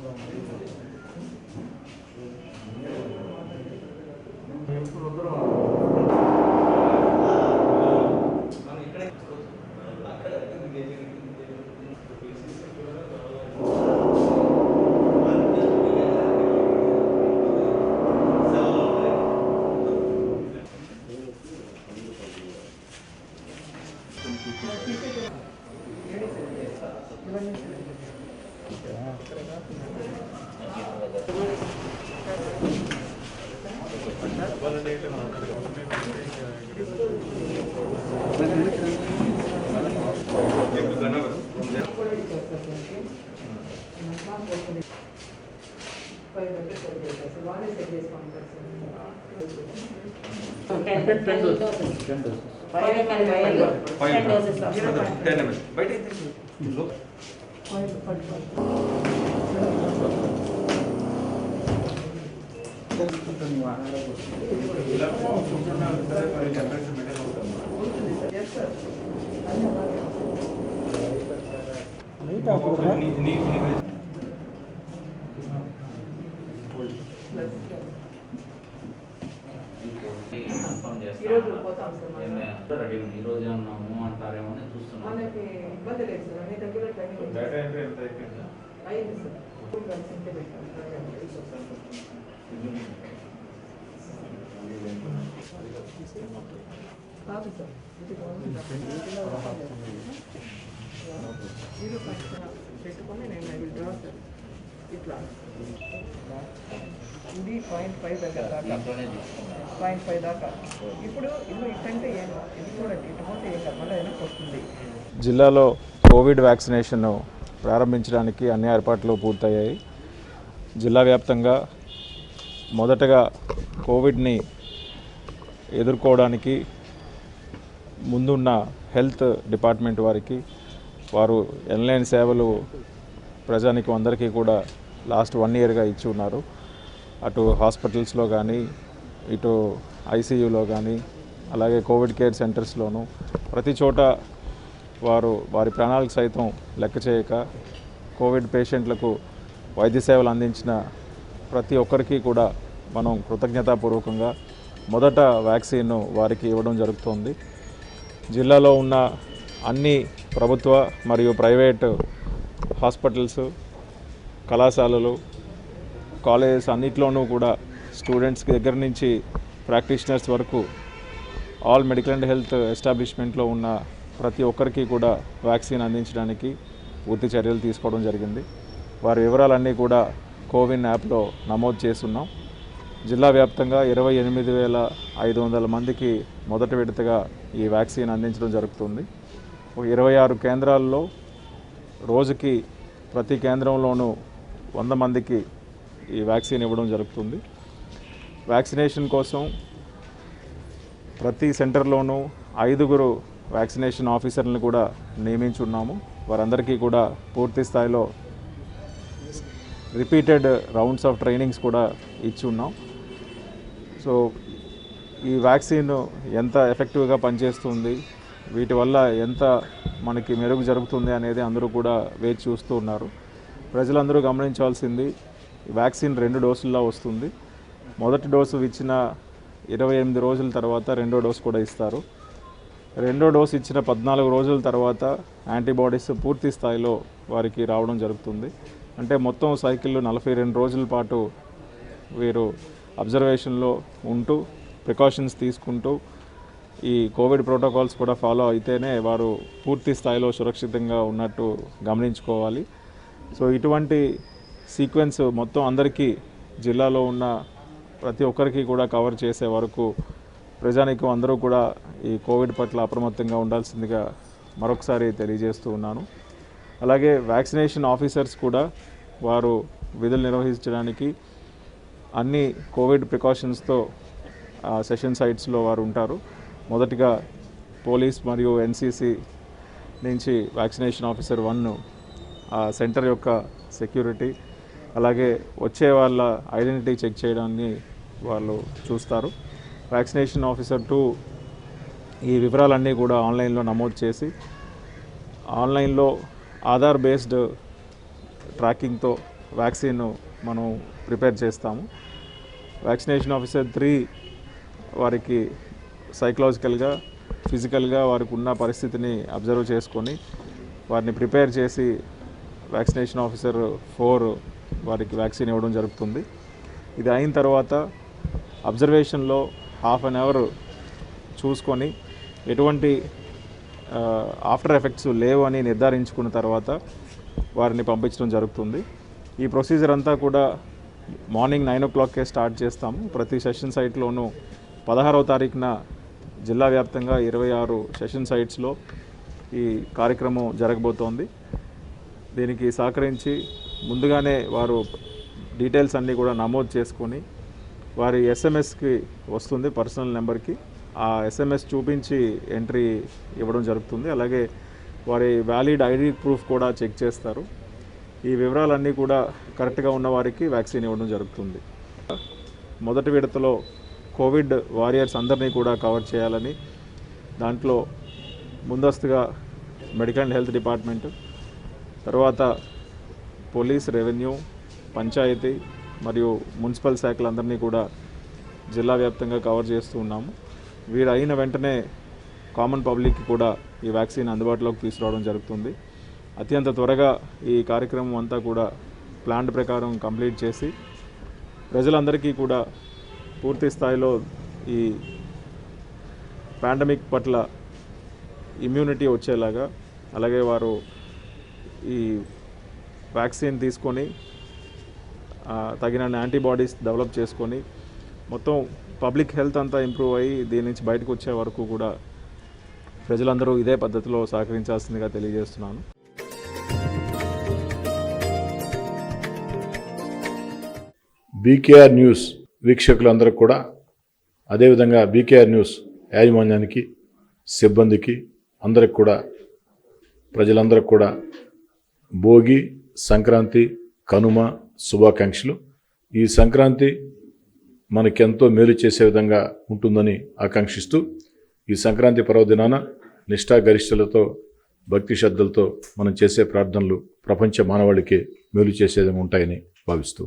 Thank you. Ten doses. Ten doses. Five ml. Ten doses. Ten ml. By the time. Five. Five. ఈరోజు పోతాం sir ready ఉంది. ఈ రోజే ఉన్నాము అంటారేమో అని చూస్తున్నాం మనకి ఇబ్బంది లేదు సార్. దగ్గర అయింది సార్ ఫుల్ వ్యాక్సిన్ కే పెట్టాం కాదు సార్ ఇది జీరో పాయింట్ పెట్టుకొని నేను ఐ విల్ డ్రా సార్ ఇట్లా ఇది పాయింట్ ఫైవ్ దగ్గర దాకా పాయింట్ ఫైవ్ దాకా ఇప్పుడు ఇల్లు ఇట్టంటే ఏం ఇది చూడండి ఇటు పోతే ఏం కాదు మళ్ళీ వెనక్కి వస్తుంది జిల్లాలో కోవిడ్ వ్యాక్సినేషన్ ప్రారంభించడానికి అన్ని ఏర్పాట్లు పూర్తయ్యాయి. జిల్లా వ్యాప్తంగా మొదటగా కోవిడ్ని ఎదుర్కోవడానికి ముందున్న హెల్త్ డిపార్ట్మెంట్ వారికి వారు ఎన్లైన్ సేవలు ప్రజానికి అందరికీ కూడా లాస్ట్ వన్ ఇయర్గా ఇచ్చి ఉన్నారు. అటు హాస్పిటల్స్లో కానీ ఇటు ఐసీయూలో కానీ అలాగే కోవిడ్ కేర్ సెంటర్స్లోనూ ప్రతి చోట వారు వారి ప్రాణాలకు సైతం లెక్క చేయక కోవిడ్ పేషెంట్లకు వైద్య సేవలు అందించిన ప్రతి ఒక్కరికి కూడా మనం కృతజ్ఞతాపూర్వకంగా మొదట వ్యాక్సిన్ను వారికి ఇవ్వడం జరుగుతోంది. జిల్లాలో ఉన్న అన్ని ప్రభుత్వ మరియు ప్రైవేట్ హాస్పిటల్స్ కళాశాలలు కాలేజెస్ అన్నిట్లోనూ కూడా స్టూడెంట్స్ దగ్గర నుంచి ప్రాక్టీషనర్స్ వరకు ఆల్ మెడికల్ అండ్ హెల్త్ ఎస్టాబ్లిష్మెంట్లో ఉన్న ప్రతి ఒక్కరికి కూడా వ్యాక్సిన్ అందించడానికి పూర్తి చర్యలు తీసుకోవడం జరిగింది. వారి వివరాలన్నీ కూడా కోవిన్ యాప్లో నమోదు చేస్తున్నాం. జిల్లా వ్యాప్తంగా ఇరవై ఎనిమిది వేల ఐదు వందల మందికి మొదటి విడతగా ఈ వ్యాక్సిన్ అందించడం జరుగుతుంది. ఒక ఇరవై ఆరు కేంద్రాల్లో రోజుకి ప్రతి కేంద్రంలోనూ వంద మందికి ఈ వ్యాక్సిన్ ఇవ్వడం జరుగుతుంది. వ్యాక్సినేషన్ కోసం ప్రతి సెంటర్లోనూ ఐదుగురు వ్యాక్సినేషన్ ఆఫీసర్లను కూడా నియమించున్నాము. వారందరికీ కూడా పూర్తి స్థాయిలో రిపీటెడ్ రౌండ్స్ ఆఫ్ ట్రైనింగ్స్ కూడా ఇచ్చి ఉన్నాం. సో ఈ వ్యాక్సిన్ ఎంత ఎఫెక్టివ్గా పనిచేస్తుంది వీటి వల్ల ఎంత మనకి మెరుగు జరుగుతుంది అనేది అందరూ కూడా వేచి చూస్తూ ఉన్నారు. ప్రజలందరూ గమనించాల్సింది వ్యాక్సిన్ రెండు డోసుల్లో వస్తుంది. మొదటి డోసు ఇచ్చిన ఇరవై ఎనిమిది రోజుల తర్వాత రెండో డోసు కూడా ఇస్తారు. రెండో డోసు ఇచ్చిన పద్నాలుగు రోజుల తర్వాత యాంటీబాడీస్ పూర్తి స్థాయిలో వారికి రావడం జరుగుతుంది. అంటే మొత్తం సైకిల్ నలభై రెండు రోజుల పాటు వీరు అబ్జర్వేషన్లో ఉంటూ ప్రికాషన్స్ తీసుకుంటూ ఈ కోవిడ్ ప్రోటోకాల్స్ కూడా ఫాలో అయితేనే వారు పూర్తి స్థాయిలో సురక్షితంగా ఉన్నట్టు గమనించుకోవాలి. సో ఇటువంటి సీక్వెన్స్ మొత్తం అందరికీ జిల్లాలో ఉన్న ప్రతి ఒక్కరికి కూడా కవర్ చేసే వరకు ప్రజానికం అందరూ కూడా ఈ కోవిడ్ పట్ల అప్రమత్తంగా ఉండాల్సిందిగా మరొకసారి తెలియజేస్తూ ఉన్నాను. అలాగే వ్యాక్సినేషన్ ఆఫీసర్స్ కూడా వారు విధులు నిర్వహించడానికి అన్ని కోవిడ్ ప్రికాషన్స్తో సెషన్ సైట్స్లో వారు ఉంటారు. మొదటిగా పోలీస్ మరియు ఎన్సీసీ నుంచి వ్యాక్సినేషన్ ఆఫీసర్ వన్ ఆ సెంటర్ యొక్క సెక్యూరిటీ అలాగే వచ్చే వాళ్ళ ఐడెంటిటీ చెక్ చేయడాన్ని వాళ్ళు చూస్తారు. వ్యాక్సినేషన్ ఆఫీసర్ టూ ఈ వివరాలన్నీ కూడా ఆన్లైన్లో నమోదు చేసి ఆన్లైన్లో ఆధార్ బేస్డ్ ట్రాకింగ్తో వ్యాక్సిన్ మనం ప్రిపేర్ చేస్తాము. వ్యాక్సినేషన్ ఆఫీసర్ త్రీ వారికి సైకలాజికల్గా ఫిజికల్గా వారికి ఉన్న పరిస్థితిని అబ్జర్వ్ చేసుకొని వారిని ప్రిపేర్ చేసి వ్యాక్సినేషన్ ఆఫీసర్ ఫోర్ వారికి వ్యాక్సిన్ ఇవ్వడం జరుగుతుంది. ఇది అయిన తర్వాత అబ్జర్వేషన్లో హాఫ్ అన్ అవర్ చూసుకొని ఎటువంటి ఆఫ్టర్ ఎఫెక్ట్స్ లేవు అని నిర్ధారించుకున్న తర్వాత వారిని పంపించడం జరుగుతుంది. ఈ ప్రొసీజర్ అంతా కూడా మార్నింగ్ నైన్ ఓ క్లాక్కే స్టార్ట్ చేస్తాము. ప్రతి సెషన్ సైట్లోనూ పదహారవ తారీఖున జిల్లా వ్యాప్తంగా ఇరవై ఆరు సెషన్ సైట్స్లో ఈ కార్యక్రమం జరగబోతోంది. దీనికి సహకరించి ముందుగానే వారు డీటెయిల్స్ అన్నీ కూడా నమోదు చేసుకొని వారి ఎస్ఎంఎస్కి వస్తుంది పర్సనల్ నెంబర్కి ఆ ఎస్ఎంఎస్ చూపించి ఎంట్రీ ఇవ్వడం జరుగుతుంది. అలాగే వారి వ్యాలిడ్ ఐడి ప్రూఫ్ కూడా చెక్ చేస్తారు. ఈ వివరాలన్నీ కూడా కరెక్ట్గా ఉన్న వారికి వ్యాక్సిన్ ఇవ్వడం జరుగుతుంది. మొదటి విడతలో కోవిడ్ వారియర్స్ అందరినీ కూడా కవర్ చేయాలని దాంట్లో ముందస్తుగా మెడికల్ అండ్ హెల్త్ డిపార్ట్మెంట్ తర్వాత పోలీస్ రెవెన్యూ పంచాయతీ మరియు మున్సిపల్ శాఖలందరినీ కూడా జిల్లా వ్యాప్తంగా కవర్ చేస్తూ ఉన్నాము. వీరు అయిన వెంటనే కామన్ పబ్లిక్కి కూడా ఈ వ్యాక్సిన్ అందుబాటులోకి తీసుకురావడం జరుగుతుంది. అత్యంత త్వరగా ఈ కార్యక్రమం అంతా కూడా ప్లాన్ ప్రకారం కంప్లీట్ చేసి ప్రజలందరికీ కూడా పూర్తి స్థాయిలో ఈ పాండమిక్ పట్ల ఇమ్యూనిటీ వచ్చేలాగా అలాగే వారు ఈ వ్యాక్సిన్ తీసుకొని తగిన యాంటీబాడీస్ డెవలప్ చేసుకొని మొత్తం పబ్లిక్ హెల్త్ అంతా ఇంప్రూవ్ అయ్యి దీని నుంచి బయటకు వచ్చే వరకు కూడా ప్రజలందరూ ఇదే పద్ధతిలో సహకరించాల్సిందిగా తెలియజేస్తున్నాను. బీకేఆర్ న్యూస్ వీక్షకులందరూ కూడా అదేవిధంగా బీకేఆర్ న్యూస్ యాజమాన్యానికి సిబ్బందికి అందరికి కూడా ప్రజలందరికి కూడా భోగి సంక్రాంతి కనుమ శుభాకాంక్షలు. ఈ సంక్రాంతి మనకెంతో మేలు చేసే విధంగా ఉంటుందని ఆకాంక్షిస్తూ ఈ సంక్రాంతి పర్వదినాన నిష్ఠాగరిష్టలతో భక్తి శ్రద్ధలతో మనం చేసే ప్రార్థనలు ప్రపంచ మానవాళికి మేలు చేసేది ఉంటాయని భావిస్తూ